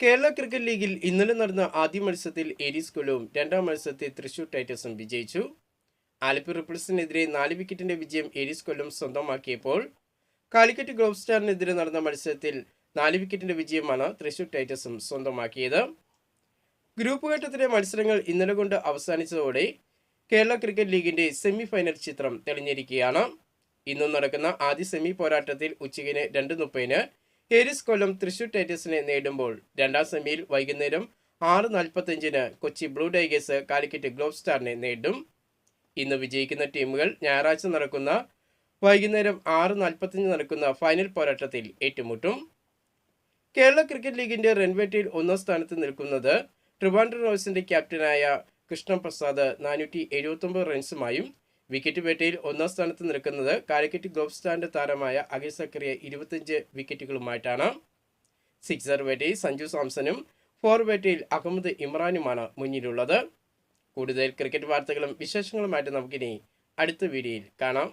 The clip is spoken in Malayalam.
കേരള ക്രിക്കറ്റ് ലീഗിൽ ഇന്നലെ നടന്ന ആദ്യ മത്സരത്തിൽ ഏരീസ് കൊല്ലവും രണ്ടാം മത്സരത്തിൽ തൃശൂർ ടൈറ്റൻസും വിജയിച്ചു. ആലപ്പി റിപ്പിൾസിനെതിരെ നാല് വിക്കറ്റിന്റെ വിജയം ഏരീസ് കൊല്ലം സ്വന്തമാക്കിയപ്പോൾ കാലിക്കറ്റ് ഗ്ലോബ് സ്റ്റാറിനെതിരെ നടന്ന മത്സരത്തിൽ നാല് വിക്കറ്റിന്റെ വിജയമാണ് തൃശൂർ ടൈറ്റൻസും സ്വന്തമാക്കിയത്. ഗ്രൂപ്പ് ഘട്ടത്തിലെ മത്സരങ്ങൾ ഇന്നലെ കൊണ്ട് അവസാനിച്ചതോടെ കേരള ക്രിക്കറ്റ് ലീഗിന്റെ സെമി ഫൈനൽ ചിത്രം തെളിഞ്ഞിരിക്കുകയാണ്. ഇന്നും നടക്കുന്ന ആദ്യ സെമി പോരാട്ടത്തിൽ ഉച്ചകിന് രണ്ട് മുപ്പതിന് ഏരിസ് കൊല്ലം തൃശൂർ ടൈറ്റേഴ്സിനെ നേടുമ്പോൾ രണ്ടാം സെമിയിൽ വൈകുന്നേരം ആറ് നാൽപ്പത്തഞ്ചിന് Kochi blue tigers Calicut globe സ്റ്റാറിനെ നേടും ഇന്ന് വിജയിക്കുന്ന ടീമുകൾ ഞായറാഴ്ച നടക്കുന്ന വൈകുന്നേരം ആറ് നാൽപ്പത്തഞ്ച് നടക്കുന്ന ഫൈനൽ പോരാട്ടത്തിൽ ഏറ്റുമുട്ടും. കേരള ക്രിക്കറ്റ് ലീഗിന്റെ റൺവേറ്റയിൽ ഒന്നാം സ്ഥാനത്ത് നിൽക്കുന്നത് ട്രിവാൻഡ്രം റോയ്സിന്റെ ക്യാപ്റ്റനായ കൃഷ്ണപ്രസാദ് നാനൂറ്റി എഴുപത്തൊമ്പത് റൺസുമായും വിക്കറ്റ് വേട്ടയിൽ ഒന്നാം സ്ഥാനത്ത് നിൽക്കുന്നത് കാലിക്കറ്റ് ഗ്ലോബ് സ്റ്റാൻഡ് താരമായ അഖിൽ സക്കറിയ ഇരുപത്തിയഞ്ച് വിക്കറ്റുകളുമായിട്ടാണ് സിക്സർ വേട്ടയിൽ സഞ്ജു സാംസണും ഫോർ വേട്ടയിൽ അഹമ്മദ് ഇമ്രാനുമാണ് മുന്നിലുള്ളത്. കൂടുതൽ ക്രിക്കറ്റ് വാർത്തകളും വിശേഷങ്ങളുമായിട്ട് നമുക്കിനി അടുത്ത വീഡിയോയിൽ കാണാം.